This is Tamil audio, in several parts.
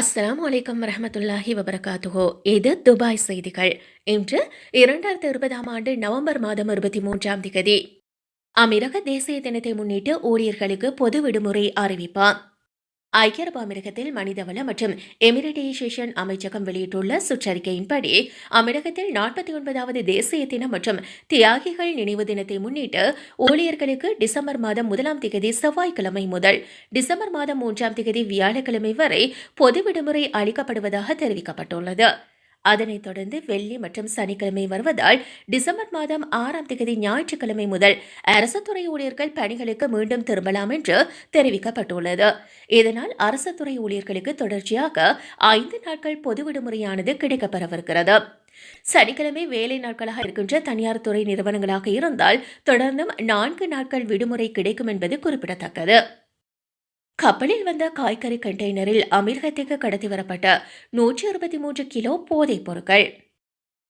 அஸ்லாம் வலைக்கம் வரஹ்மத்துல்லாஹி வபரகாத்துஹோ. இது துபாய் செய்திகள். இன்று இரண்டாயிரத்து இருபதாம் ஆண்டு நவம்பர் மாதம் இருபத்தி மூன்றாம் திகதி. அமீரக தேசிய தினத்தை முன்னிட்டு ஊழியர்களுக்கு பொது விடுமுறை அறிவிப்பார் ஐக்கிய அரபு அமீரகத்தில் மனிதவள மற்றும் எமிரேட்டைசேஷன் அமைச்சகம் வெளியிட்டுள்ள சுற்றறிக்கையின்படி அமீரகத்தில் நாற்பத்தி ஒன்பதாவது தேசிய தினம் மற்றும் தியாகிகள் நினைவு தினத்தை முன்னிட்டு ஊழியர்களுக்கு டிசம்பர் மாதம் முதலாம் திகதி செவ்வாய்க்கிழமை முதல் டிசம்பர் மாதம் மூன்றாம் திகதி வியாழக்கிழமை வரை பொது விடுமுறை அளிக்கப்படுவதாக தெரிவிக்கப்பட்டுள்ளது. அதனைத் தொடர்ந்து வெள்ளி மற்றும் சனிக்கிழமை வருவதால் டிசம்பர் மாதம் ஆறாம் தேதி ஞாயிற்றுக்கிழமை முதல் அரசு துறை ஊழியர்கள் பணிகளுக்கு மீண்டும் திரும்பலாம் என்று தெரிவிக்கப்பட்டுள்ளது. இதனால் அரசு துறை ஊழியர்களுக்கு தொடர்ச்சியாக ஐந்து நாட்கள் பொது விடுமுறையானது கிடைக்கப்பெறவிருக்கிறது. சனிக்கிழமை வேலை நாட்களாக இருக்கின்ற தனியார் துறை நிறுவனங்களாக இருந்தால் தொடர்ந்தும் நான்கு நாட்கள் விடுமுறை கிடைக்கும் என்பது குறிப்பிடத்தக்கது. கப்பலில் வந்த காய்கறி கண்டெய்னரில் அமீரகத்திற்கு கடத்தி வரப்பட்ட நூற்றி அறுபத்தி மூன்று கிலோ போதைப் பொருட்கள்.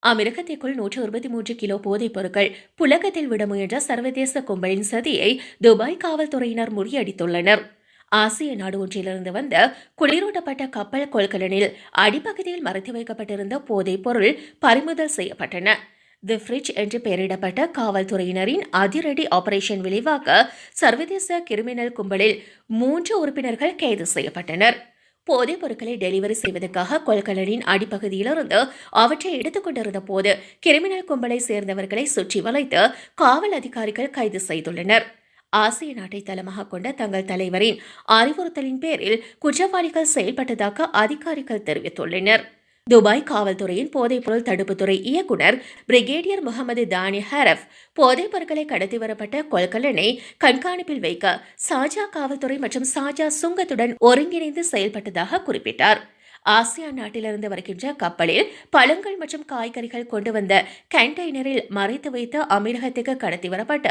அமிரகத்திற்குள் நூற்று அறுபத்தி மூன்று கிலோ போதைப் பொருட்கள் புழக்கத்தில் விட முயன்ற சர்வதேச கும்பலின் சதியை துபாய் காவல்துறையினர் முறியடித்துள்ளனர். ஆசிய நாடு ஒன்றிலிருந்து வந்த குளிரூட்டப்பட்ட கப்பல் கொள்கலனில் அடிப்பகுதியில் மறைத்து வைக்கப்பட்டிருந்த போதைப் பொருள் பறிமுதல் செய்யப்பட்டன. தி ஃப்ரிட்ஜ் என்று பெயரிடப்பட்ட காவல்துறையினரின் அதிரடி ஆபரேஷன் விளைவாக சர்வதேச கிரிமினல் கும்பலில் மூன்று உறுப்பினர்கள் கைது செய்யப்பட்டனர். போதைப் பொருட்களை டெலிவரி செய்வதற்காக கொள்கலனின் அடிப்பகுதியிலிருந்து அவற்றை எடுத்துக் கொண்டிருந்த போது கிரிமினல் கும்பலை சேர்ந்தவர்களை சுற்றி வளைத்து காவல் அதிகாரிகள் கைது செய்துள்ளனர். ஆசிய நாட்டை தளமாக கொண்ட தங்கள் தலைவரின் அறிவுறுத்தலின் பேரில் குற்றவாளிகள் செயல்பட்டதாக அதிகாரிகள் தெரிவித்துள்ளனர். துபாய் காவல்துறையின் போதைப்பொருள் தடுப்புத்துறை இயக்குனர் பிரிகேடியர் முகமது தானி ஹரப் போதைப் பொருட்களை கடத்தி வரப்பட்ட கொள்கலனை கண்காணிப்பில் வைக்க சாஜா காவல்துறை மற்றும் சாஜா சுங்கத்துடன் ஒருங்கிணைந்து செயல்பட்டதாக குறிப்பிட்டார். ஆசியா நாட்டிலிருந்து வருகின்ற கப்பலில் பழங்கள் மற்றும் காய்கறிகள் கொண்டு வந்த கண்டெய்னரில் மறைத்து வைத்து அமீரகத்துக்கு கடத்தி வரப்பட்ட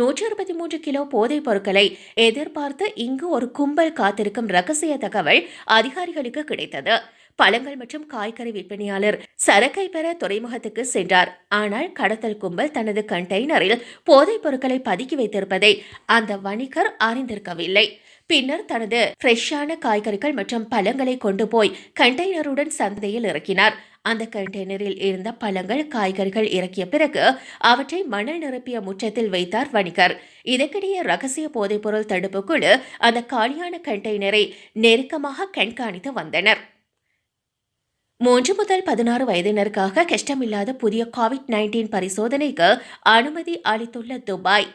நூற்றி அறுபத்தி மூன்று கிலோ போதைப் பொருட்களை எதிர்பார்த்து இங்கு ஒரு கும்பல் காத்திருக்கும் ரகசிய தகவல் அதிகாரிகளுக்கு கிடைத்தது. பழங்கள் மற்றும் காய்கறி விற்பனையாளர் சரக்கை பெற துறைமுகத்துக்கு சென்றார். ஆனால் கடத்தல் கும்பல் தனது கண்டெய்னரில் போதைப் பொருட்களை பதுக்கி வைத்திருப்பதை அந்த வணிகர் அறிந்திருக்கவில்லை. பின்னர் தனது ஃப்ரெஷ்ஷான காய்கறிகள் மற்றும் பழங்களை கொண்டு போய் கண்டெய்னருடன் சந்தையில் இறக்கினார். அந்த கண்டெய்னரில் இருந்த பழங்கள் காய்கறிகள் இறக்கிய பிறகு அவற்றை மணல் நிரப்பிய முற்றத்தில் வைத்தார் வணிகர். இதற்கிடையே ரகசிய போதைப்பொருள் தடுப்பு குழு அந்த காலியான கண்டெய்னரை நெருக்கமாக கண்காணித்து வந்தனர். மூன்று முதல் பதினாறு வயதினருக்காக கஷ்டமில்லாத புதிய கோவிட் நைன்டீன் பரிசோதனைக்கு அனுமதி அளித்துள்ள துபாய்.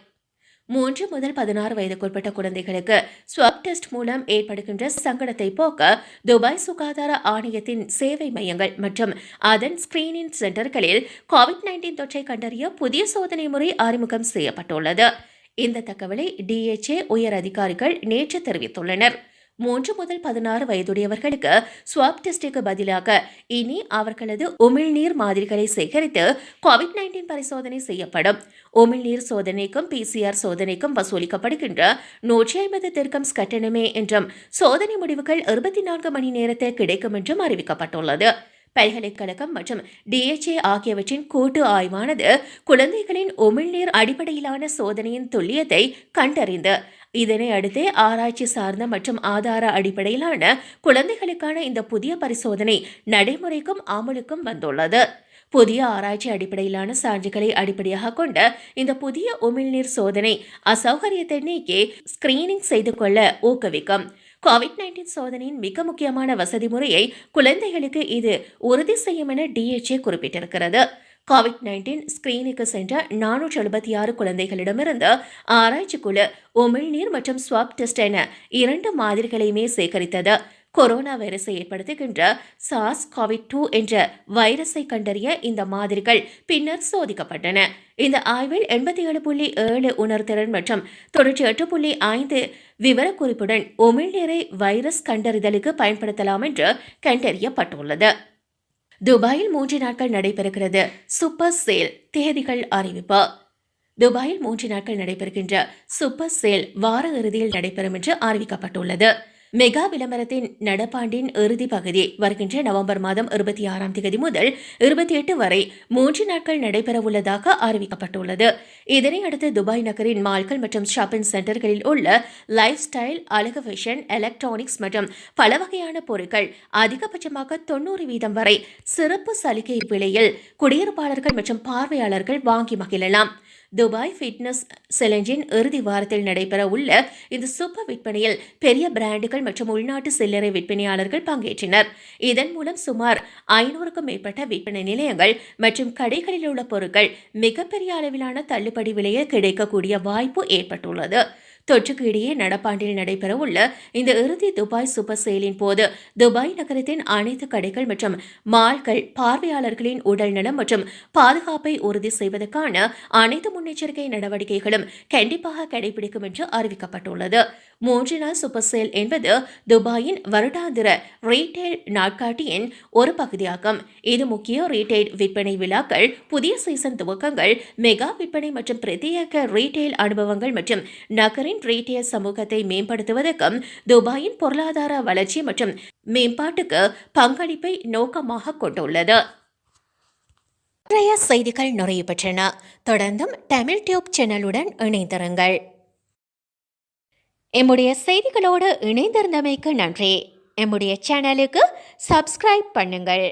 மூன்று முதல் பதினாறு வயதுக்குட்பட்ட குழந்தைகளுக்கு ஸ்வாப் டெஸ்ட் மூலம் ஏற்படுகின்ற சங்கடத்தை போக்க துபாய் சுகாதார ஆணையத்தின் சேவை மையங்கள் மற்றும் அதன் ஸ்கிரீனிங் சென்டர்களில் கோவிட் நைன்டீன் தொற்றை கண்டறிய புதிய சோதனை முறை அறிமுகம் செய்யப்பட்டுள்ளது. இந்த தகவலை டிஎச்ஏ உயர் அதிகாரிகள் நேற்று தெரிவித்துள்ளனர். மூன்று முதல் பதினாறு வயதுடையவர்களுக்கு ஸ்வாப் டெஸ்டுக்கு பதிலாக இனி அவர்களது உமிழ்நீர் மாதிரிகளை சேகரித்து கோவிட் நைன்டீன் பரிசோதனை செய்யப்படும். உமிழ்நீர் சோதனைக்கும் பிசிஆர் சோதனைக்கும் வசூலிக்கப்படுகின்ற நூற்றி ஐம்பது திர்கம்ஸ் கட்டணமே என்றும் சோதனை முடிவுகள் இருபத்தி நான்கு மணி நேரத்தில் கிடைக்கும் என்றும் அறிவிக்கப்பட்டுள்ளது. பல்கலைக்கழகம் மற்றும் டிஎச்ஏ ஆகியவற்றின் கூட்டு ஆய்வானது குழந்தைகளின் உமிழ்நீர் அடிப்படையிலான சோதனையின் துல்லியத்தை கண்டறிந்து இதனை அடுத்தே ஆராய்ச்சி சார்ந்த மற்றும் ஆதார அடிப்படையிலான குழந்தைகளுக்கான இந்த புதிய பரிசோதனை நடைமுறைக்கும் அமலுக்கும் வந்துள்ளது. புதிய ஆராய்ச்சி அடிப்படையிலான சான்றுகளை அடிப்படையாக கொண்ட இந்த புதிய உமிழ்நீர் சோதனை அசௌகரியத்தை நீக்கி ஸ்கிரீனிங் செய்து கொள்ள ஊக்குவிக்கும். கோவிட் நைன்டீன் சோதனையின் மிக முக்கியமான வசதி முறையை குழந்தைகளுக்கு இது உறுதி செய்யும் என டிஎச்ஏ குறிப்பிட்டிருக்கிறது. கோவிட் நைன்டீன் ஸ்கிரீனுக்கு சென்ற நானூற்று எழுபத்தி ஆறு குழந்தைகளிடமிருந்து ஆராய்ச்சி குழு உமிழ்நீர் மற்றும் ஸ்வாப் டெஸ்ட் என இரண்டு மாதிரிகளையுமே சேகரித்தது. கொரோனா வைரஸை ஏற்படுத்துகின்ற சாஸ் கோவிட் டூ என்ற வைரஸை கண்டறிய இந்த மாதிரிகள் பின்னர் சோதிக்கப்பட்டன. இந்த ஆய்வில் எண்பத்தி ஏழு புள்ளி ஏழு உணர்திறன் மற்றும் தொன்னூற்றி எட்டு புள்ளி ஐந்து விவரக்குறிப்புடன் உமிழ்நீரை வைரஸ் கண்டறிதலுக்கு பயன்படுத்தலாம் என்று கண்டறியப்பட்டுள்ளது. துபாயில் மூன்று நாட்கள் நடைபெறுகிறது சூப்பர் சேல் தேதிகள் அறிவிப்பு. துபாயில் மூன்று நாட்கள் நடைபெறுகின்ற சூப்பர் சேல் வார இறுதியில் நடைபெறும் என்று அறிவிக்கப்பட்டுள்ளது. மெகா விளம்பரத்தின் நடப்பாண்டின் இறுதி பகுதி வருகின்ற நவம்பர் மாதம் இருபத்தி ஆறாம் தேதி முதல் இருபத்தி எட்டு வரை மூன்று நாட்கள் நடைபெறவுள்ளதாக அறிவிக்கப்பட்டுள்ளது. இதனையடுத்து துபாய் நகரின் மால்கள் மற்றும் ஷாப்பிங் சென்டர்களில் உள்ள லைஃப் ஸ்டைல் அழகு ஃபேஷன் எலக்ட்ரானிக்ஸ் மற்றும் பல வகையான பொருட்கள் அதிகபட்சமாக தொண்ணூறு வீதம் வரை சிறப்பு சலுகை விலையில் குடியிருப்பாளர்கள் மற்றும் பார்வையாளர்கள் வாங்கி மகிழலாம். துபாய் ஃபிட்னஸ் செலஞ்சின் இறுதி வாரத்தில் நடைபெற உள்ள இந்த சூப்பர் விற்பனையில் பெரிய பிராண்டுகள் மற்றும் உள்நாட்டு சில்லறை விற்பனையாளர்கள் பங்கேற்றனர். இதன் மூலம் சுமார் ஐநூறுக்கும் மேற்பட்ட விற்பனை நிலையங்கள் மற்றும் கடைகளில் உள்ள பொருட்கள் மிகப்பெரிய அளவிலான தள்ளுபடி விலையில் கிடைக்கக்கூடிய வாய்ப்பு ஏற்பட்டுள்ளது. தொற்றுக்கு இடையே நடப்பாண்டில் நடைபெறவுள்ள இந்த இறுதி துபாய் சூப்பர் சேலின் போது துபாய் நகரத்தின் அனைத்து கடைகள் மற்றும் மால்கள் பார்வையாளர்களின் உடல்நலம் மற்றும் பாதுகாப்பை உறுதி செய்வதற்கான அனைத்து முன்னெச்சரிக்கை நடவடிக்கைகளும் கண்டிப்பாக கடைபிடிக்கும் என்று அறிவிக்கப்பட்டுள்ளது. மூன்று சூப்பர் சேல் என்பது துபாயின் வருடாந்திர ரீட்டைல் நாட்காட்டியின் ஒரு பகுதியாகும். இது முக்கிய ரீட்டைல் விற்பனை விழாக்கள் புதிய சீசன் துவக்கங்கள் மெகா விற்பனை மற்றும் பிரத்யேக ரீட்டைல் அனுபவங்கள் மற்றும் நகரின் ரீட்டைல் சமூகத்தை மேம்படுத்துவதற்கும் துபாயின் பொருளாதார வளர்ச்சி மற்றும் மேம்பாட்டுக்கு பங்களிப்பை நோக்கமாக கொண்டுள்ளது. நிறைய செய்திகள் நிறைவு பெற்றன. தொடர்ந்தும் தமிழ் டியூப் சேனலுடன் இணைந்திருங்கள். எம்முடைய செய்திகளோடு இணைந்திருந்தமைக்கு நன்றி. எம்முடைய சேனலுக்கு சப்ஸ்கிரைப் பண்ணுங்கள்.